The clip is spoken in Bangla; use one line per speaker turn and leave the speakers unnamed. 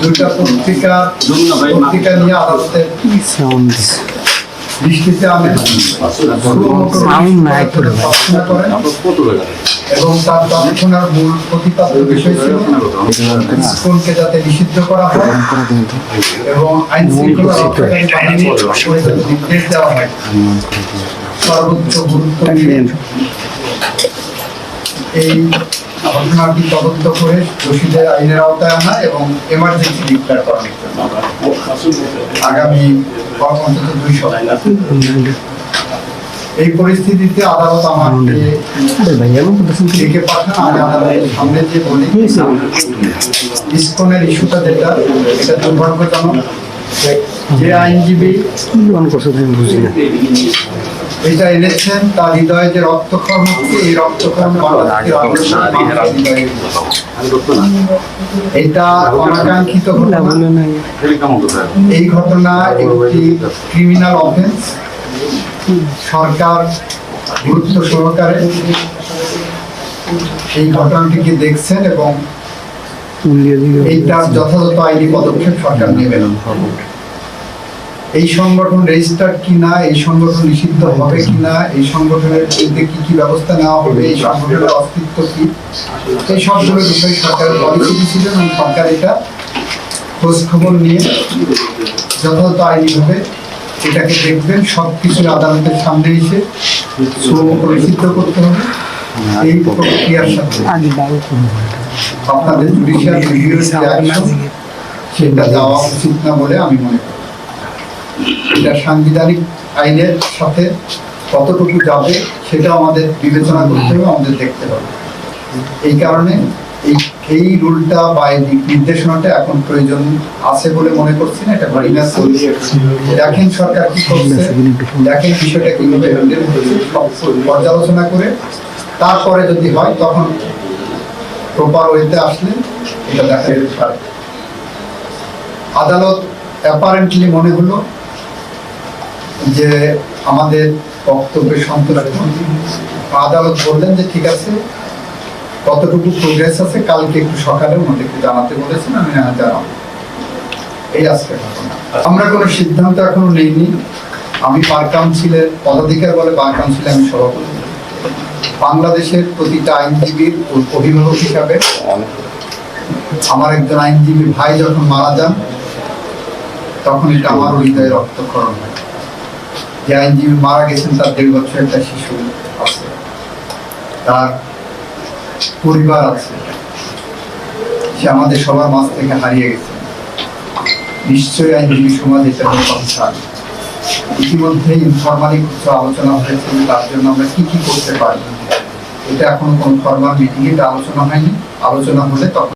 দুইটা পত্রিকা পত্রিকা নিয়ে
সাউন্ড
দৃষ্টিতে। তৎক্ষণা এবং তার তৎক্ষণার মূল প্রতিপাদ্য বিষয় ছিল স্কুলকে যাতে নিষিদ্ধ করা হয় এবং আইন শৃঙ্খলা নির্দেশ দেওয়া হয়। সর্বোচ্চ গুরুত্ব দিয়ে এই ঘটনাটি তদন্ত করে দোষীদের আইনের আওতায় আনা এবং এমার্জেন্সি ডিক্লেয়ার করার জন্য আগামী অন্তত দুই এই পরিস্থিতিতে আদালত আমাকে সামনে যে বলি, ইসকনের ইস্যুটা যেটা, এটা দুর্ভাগ্যজনক যে আইনজীবী এটা এনেছেন তার হৃদয়ে যে রক্তক্ষরণ হচ্ছে এই রক্তক্ষরণ। এটা অনাকাঙ্ক্ষিত ঘটনা। এই ঘটনা একটি ক্রিমিনাল অফেন্স সরকার গুরুত্ব সহকারে এই ঘটনাটিকে দেখছেন এবং এইটার যথাযথ আইনি পদক্ষেপ সরকার নেবেন এই সংগঠন রেজিস্টার্ড কিনা, এই সংগঠন নিষিদ্ধ হবে কিনা, এই সংগঠনের বিরুদ্ধে কি কি ব্যবস্থা নেওয়া হবে, এই সংগঠনের অস্তিত্ব কি? এই সবগুলো বিষয় সরকারের পলিসি ছিল এবং সরকার এটা খোঁজ খবর নিয়ে যথাযথ আইনিভাবে এটাকে দেখবেন সব কিছু আদালতের সামনে এসে নিষিদ্ধ করতে হবে। এই প্রক্রিয়ার সাথে আপনাদের জুডিশিয়াল সেটা যাওয়া উচিত না বলে আমি মনে করি। এটা সাংবিধানিক আইনের সাথে কতটুকু যাবে সেটা আমাদের বিবেচনা করতে হবে আমাদের দেখতে হবে। এই কারণে এই এই রুলটা বা এই নির্দেশনাটা এখন প্রয়োজন আছে বলে মনে করছি না এটা ভেরি দেখেন সরকার কি করছে দেখেন বিষয়টা কীভাবে হ্যান্ডেল পর্যালোচনা করে তারপরে যদি হয় তখন প্রপার ওয়েতে আসলে এটা দেখা যেতে পারে। আদালত অ্যাপারেন্টলি মনে হলো যে আমাদের বক্তব্যের সন্তুষ্ট আদালত বললেন যে ঠিক আছে, কতটুকু প্রোগ্রেস আছে কালকে একটু সকালে ওনাদেরকে জানাতে বলেছেন, আমি হ্যাঁ জানাব। এই আজকে আমরা কোনো সিদ্ধান্ত এখনও নেইনি। আমি বার কাউন্সিলের পদাধিকার বলে বার কাউন্সিলে আমি সভাপতি। বাংলাদেশের প্রতিটা আইনজীবীর অভিভাবক হিসাবে আমার একজন আইনজীবী ভাই যখন মারা যান, তখন এটা আমার হৃদয়ে রক্তক্ষরণ হয়। যে আইনজীবী মারা গেছেন তার দেড় বছর একটা শিশু আছে। তার পরিবার আছে। সে আমাদের সবার মাঝ থেকে হারিয়ে গেছে। নিশ্চয়ই আইনজীবী সমাজ এটা কনসার্ন ইতিমধ্যে ইনফরমালি কিছু আলোচনা হয়েছে তার জন্য আমরা কি কি করতে পারি। এটা এখনও কোনো ফর্মাল মিটিং এটা আলোচনা হয়নি। আলোচনা হলে তখন